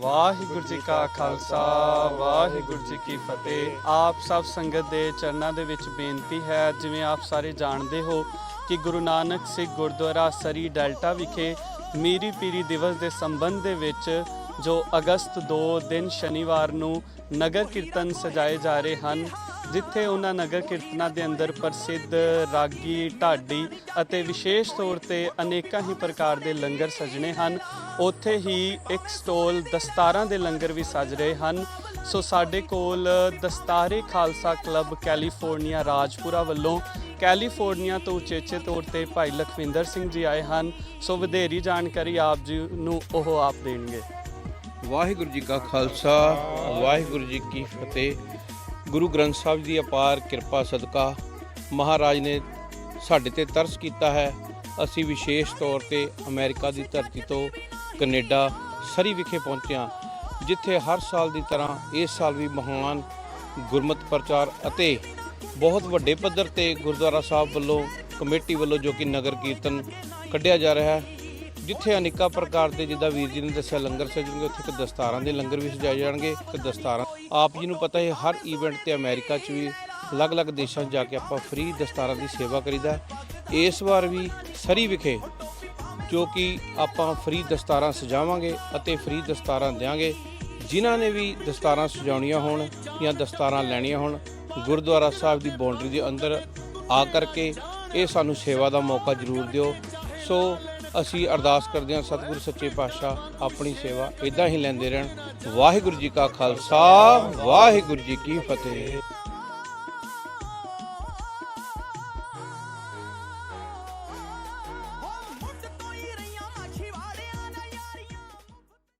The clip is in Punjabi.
ਵਾਹਿਗੁਰੂ ਜੀ ਕਾ ਖਾਲਸਾ, ਵਾਹਿਗੁਰੂ ਜੀ ਕੀ ਫਤਿਹ। ਆਪ ਸਭ ਸੰਗਤ ਦੇ ਚਰਨਾਂ ਦੇ ਵਿੱਚ ਬੇਨਤੀ ਹੈ, ਜਿਵੇਂ ਆਪ ਸਾਰੇ ਜਾਣਦੇ ਹੋ ਕਿ ਗੁਰੂ ਨਾਨਕ ਸਿੱਖ ਗੁਰਦੁਆਰਾ ਸਰੀ ਡੈਲਟਾ ਵਿਖੇ ਮੀਰੀ ਪੀਰੀ ਦਿਵਸ ਦੇ ਸੰਬੰਧ ਦੇ ਵਿੱਚ ਜੋ ਅਗਸਤ 2 ਦਿਨ ਸ਼ਨੀਵਾਰ ਨੂੰ ਨਗਰ ਕੀਰਤਨ ਸਜਾਏ ਜਾ ਰਹੇ ਹਨ ਜਿੱਥੇ ਉਹਨਾਂ ਨਗਰ ਕੀਰਤਨਾਂ ਦੇ ਅੰਦਰ ਪ੍ਰਸਿੱਧ ਰਾਗੀ, ਢਾਡੀ ਅਤੇ ਵਿਸ਼ੇਸ਼ ਤੌਰ ਤੇ ਅਨੇਕਾਂ ਹੀ ਪ੍ਰਕਾਰ ਦੇ ਲੰਗਰ ਸਜਣੇ ਹਨ। ਉੱਥੇ ਹੀ ਇੱਕ ਸਟੋਲ ਦਸਤਾਰਾਂ ਦੇ ਲੰਗਰ ਵੀ ਸਜ ਰਹੇ ਹਨ। ਸੋ ਸਾਡੇ ਕੋਲ ਦਸਤਾਰੇ ਖਾਲਸਾ ਕਲੱਬ ਕੈਲੀਫੋਰਨੀਆ ਰਾਜਪੁਰਾ ਵੱਲੋਂ ਕੈਲੀਫੋਰਨੀਆ ਤੋਂ ਉਚੇਚੇ ਤੌਰ ਤੇ ਭਾਈ ਲਖਵਿੰਦਰ ਸਿੰਘ ਜੀ ਆਏ ਹਨ। ਸੋ ਵਧੇਰੀ ਜਾਣਕਾਰੀ ਆਪ ਜੀ ਨੂੰ ਉਹ ਆਪ ਦੇਣਗੇ। ਵਾਹਿਗੁਰੂ ਜੀ ਕਾ ਖਾਲਸਾ, ਵਾਹਿਗੁਰੂ ਜੀ ਕੀ ਫਤਿਹ। ਗੁਰੂ ਗ੍ਰੰਥ ਸਾਹਿਬ ਦੀ ਅਪਾਰ ਕਿਰਪਾ ਸਦਕਾ ਮਹਾਰਾਜ ਨੇ ਸਾਡੇ ਤੇ ਤਰਸ ਕੀਤਾ ਹੈ। ਅਸੀਂ ਵਿਸ਼ੇਸ਼ ਤੌਰ ਤੇ ਅਮਰੀਕਾ ਦੀ ਧਰਤੀ ਤੋਂ ਕੈਨੇਡਾ ਸਰੀ ਵਿਖੇ ਪਹੁੰਚਿਆ, ਜਿੱਥੇ ਹਰ ਸਾਲ ਦੀ ਤਰ੍ਹਾਂ ਇਸ ਸਾਲ ਵੀ ਮਹਾਨ ਗੁਰਮਤਿ ਪ੍ਰਚਾਰ ਅਤੇ ਬਹੁਤ ਵੱਡੇ ਪੱਧਰ ਤੇ ਗੁਰਦੁਆਰਾ ਸਾਹਿਬ ਵੱਲੋਂ, ਕਮੇਟੀ ਵੱਲੋਂ ਜੋ ਕਿ ਨਗਰ ਕੀਰਤਨ ਕੱਢਿਆ ਜਾ ਰਿਹਾ ਹੈ, ਜਿੱਥੇ ਅਨੇਕਾਂ ਪ੍ਰਕਾਰ ਦੇ ਜਿੱਦਾਂ ਵੀਰ ਜੀ ਨੇ ਦੱਸਿਆ ਲੰਗਰ ਸਜਣਗੇ, ਉੱਥੇ ਇੱਕ ਦਸਤਾਰਾਂ ਦੇ ਲੰਗਰ ਵੀ ਸਜਾਏ ਜਾਣਗੇ ਤੇ ਦਸਤਾਰਾਂ ਆਪ ਜੀ ਨੂੰ ਪਤਾ ਹੈ, ਹਰ ਈਵੈਂਟ ਤੇ ਅਮਰੀਕਾ 'ਚ ਵੀ ਅਲੱਗ-ਅਲੱਗ ਦੇਸ਼ਾਂ 'ਚ ਜਾ ਕੇ ਆਪਾਂ ਫ੍ਰੀ ਦਸਤਾਰਾਂ ਦੀ ਸੇਵਾ ਕਰੀਦਾ ਇਸ ਵਾਰ ਵੀ ਸਰੀ ਵਿਖੇ, ਜੋ ਕਿ ਆਪਾਂ ਫ੍ਰੀ ਦਸਤਾਰਾਂ ਸਜਾਵਾਂਗੇ ਅਤੇ ਫ੍ਰੀ ਦਸਤਾਰਾਂ ਦੇਵਾਂਗੇ ਜਿਨ੍ਹਾਂ ਨੇ ਵੀ ਦਸਤਾਰਾਂ ਸਜਾਉਣੀਆਂ ਹੋਣ ਜਾਂ ਦਸਤਾਰਾਂ ਲੈਣੀਆਂ ਹੋਣ, ਗੁਰਦੁਆਰਾ ਸਾਹਿਬ ਦੀ ਬਾਉਂਡਰੀ ਦੇ ਅੰਦਰ ਆ ਕਰਕੇ ਇਹ ਸਾਨੂੰ ਸੇਵਾ ਦਾ ਮੌਕਾ ਜ਼ਰੂਰ ਦਿਓ। ਸੋ ਅਸੀਂ ਅਰਦਾਸ ਕਰਦੇ ਹਾਂ, ਸਤਿਗੁਰੂ ਸੱਚੇ ਪਾਤਸ਼ਾਹ ਆਪਣੀ ਸੇਵਾ ਇਦਾਂ ਹੀ ਲੈਂਦੇ ਰਹਿਣ। ਵਾਹਿਗੁਰੂ ਜੀ ਕਾ ਖਾਲਸਾ, ਵਾਹਿਗੁਰੂ ਜੀ ਕੀ ਫਤਿਹ।